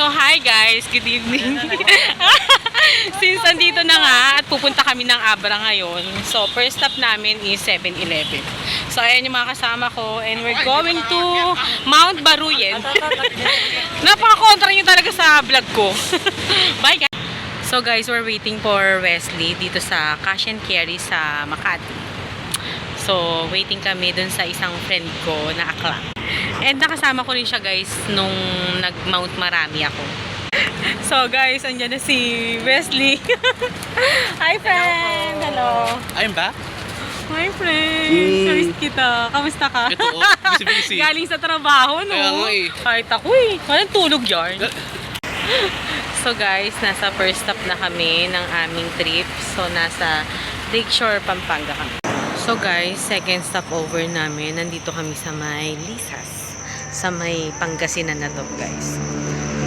So, hi guys! Good evening! Since andito na nga at pupunta kami ng Abra ngayon, so first stop namin is 7-Eleven. So, ayan yung mga kasama ko and we're going to Mount Baruyen. Napaka-kontra nyo talaga sa vlog ko. Bye guys! So guys, we're waiting for Wesley dito sa Cash and Carry sa Makati. So, waiting kami dun sa isang friend ko na akla. And nakasama ko rin siya guys nung nag-Mount Marami ako. So guys, andyan na si Wesley. Hi friend! Hello! Ayun ba? Hi friend! Mm. Namiss kita. Kamusta ka? Ito, oh. Busy-busy. Galing sa trabaho, no? Kaya nga eh. Kahit ako eh. Walang tulog yarn. So guys, nasa first stop na kami ng aming trip. So nasa Lakeshore, Pampanga kami. So guys, second stop over namin. Nandito kami sa may Lisas. Sa may Pangasinan na to guys.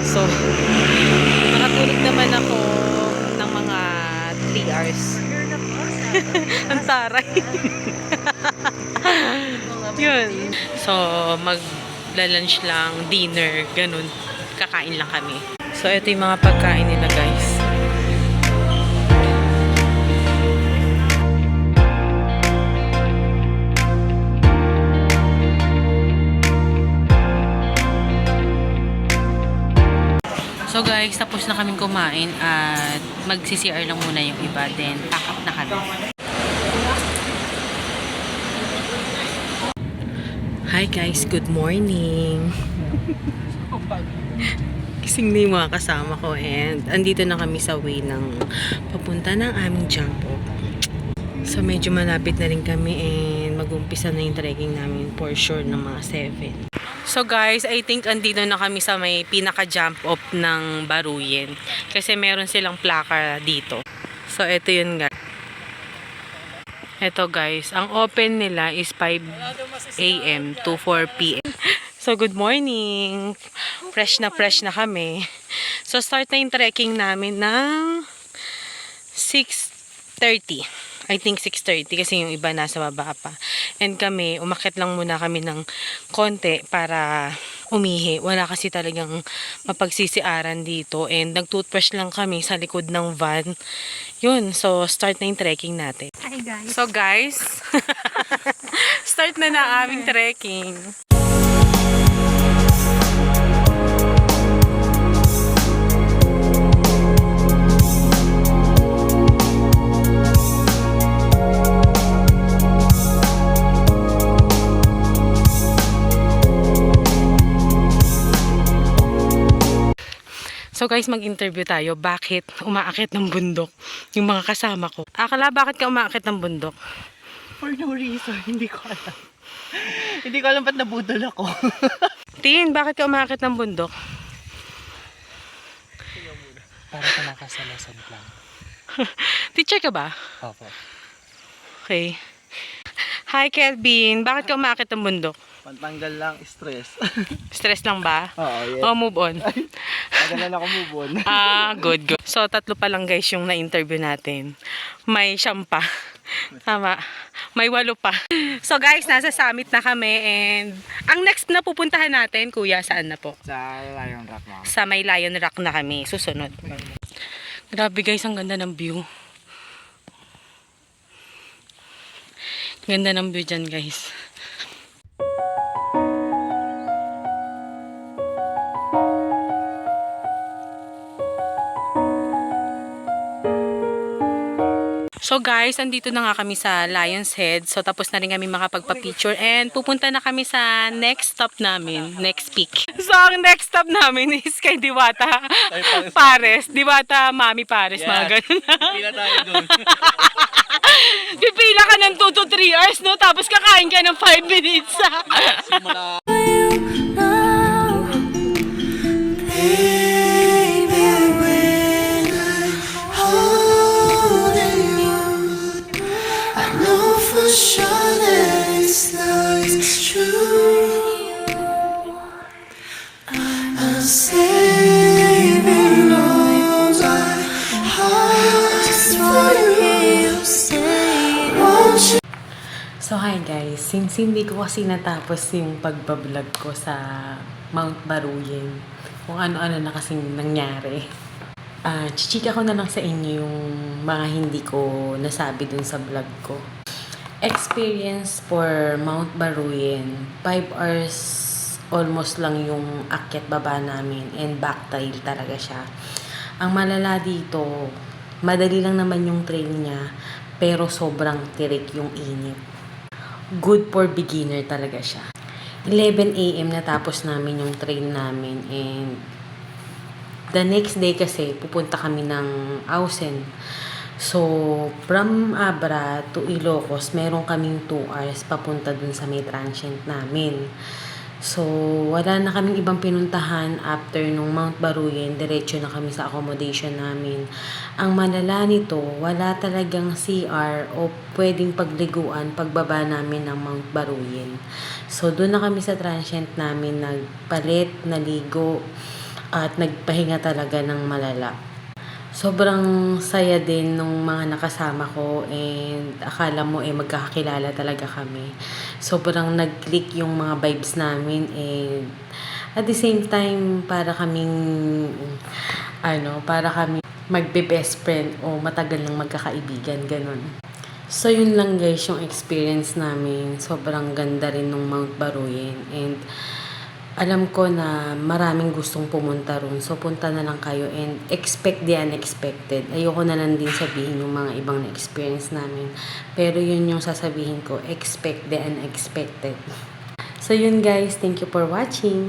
So, nakatulog naman ako ng mga 3 hours. Ang taray. Yun. So, mag-lunch lang, dinner, ganun. Kakain lang kami. So, ito yung mga pagkain nila, guys. So guys, tapos na kaming kumain at mag-CCR lang muna yung iba. Then, pack na kami. Hi guys, good morning. Kising na yung mga kasama ko and andito na kami sa way ng papunta ng aming jump off. So medyo malapit na rin kami and mag-umpisa na yung trekking namin for sure ng mga 7. So guys, I think andito na kami sa may pinaka-jump off ng Baruyen. Kasi meron silang plaka dito. So ito yun guys. Ito guys, ang open nila is 5 a.m. to 4 p.m. So good morning! Fresh na fresh na kami. So start na yung trekking namin ng 6.30. I think 6.30 kasi yung iba nasa baba pa. And kami, umakit lang muna kami ng konti para umihi. Wala kasi talagang mapagsisiaran dito. And nag-toothbrush lang kami sa likod ng van. Yun, so start na yung trekking natin. Hi guys. So guys, start na na aming trekking. So guys, mag-interview tayo. Bakit umaakit ng bundok yung mga kasama ko? Akala, bakit ka umaakit ng bundok? For no reason, hindi ko alam. hindi ko alam ba't nabudol ako. Tin, bakit ka umaakit ng bundok? Para ka nakasalasan lang. Teacher ka ba? Opo. Okay. Hi, Kelvin. Bakit ka umaakit ng bundok? Pantanggal lang, stress. Stress lang ba? Oo, yes. O move on? Magalan ako move on. Ah, good, good. So, tatlo pa lang guys yung na-interview natin. May siyam pa. Tama. May walo pa. So guys, nasa summit na kami and ang next na pupuntahan natin, kuya, saan na po? Sa Lion Rock mo. Sa may Lion Rock na kami. Susunod. Grabe guys, ang ganda ng view. Ganda ng view dyan guys. So guys, andito na nga kami sa Lion's Head. So tapos na rin kami makapagpa-picture and pupunta na kami sa next stop namin, next peak. So ang next stop namin is kay Diwata Pares. Diwata Mami Pares, mga Yes. ganun. Pila tayo doon. Pipila ka ng 2 to 3 hours, no? Tapos kakain ka ng 5 minutes. Simula. It's love, it's true. I'm saving all my heart just for you. Won't? So hi guys, since hindi ko kasi natapos yung pagbablog ko sa Mount Baruyen, kung ano-ano na kasing nangyari. Ah, chichika ko na lang sa inyo yung mga hindi ko nasabi dun sa vlog ko. Experience for Mount Baruyin. 5 hours almost lang yung akyat baba namin and back trail talaga siya. Ang malala dito, madali lang naman yung trail niya pero sobrang tirik yung init. Good for beginner talaga siya. 11 a.m. natapos namin yung trail namin and the next day kasi pupunta kami ng Ausen. So, from Abra to Ilocos, meron kaming 2 hours papunta dun sa may transient namin. So, wala na kaming ibang pinuntahan after nung Mount Baruyin, diretso na kami sa accommodation namin. Ang malala nito, wala talagang CR o pwedeng pagliguan pagbaba namin ng Mount Baruyin. So, doon na kami sa transient namin nagpalit, naligo, at nagpahinga talaga ng malala. Sobrang saya din nung mga nakasama ko and akala mo eh magkakakilala talaga kami. Sobrang nag-click yung mga vibes namin and at the same time para kaming ano, para kami magbe-best friend o matagal nang magkakaibigan, ganun. So, yun lang guys yung experience namin. Sobrang ganda rin nung Mount Baruyin and alam ko na maraming gustong pumunta ron. So, punta na lang kayo and expect the unexpected. Ayoko na lang din sabihin yung mga ibang na-experience namin. Pero yun yung sasabihin ko, expect the unexpected. So, yun guys. Thank you for watching.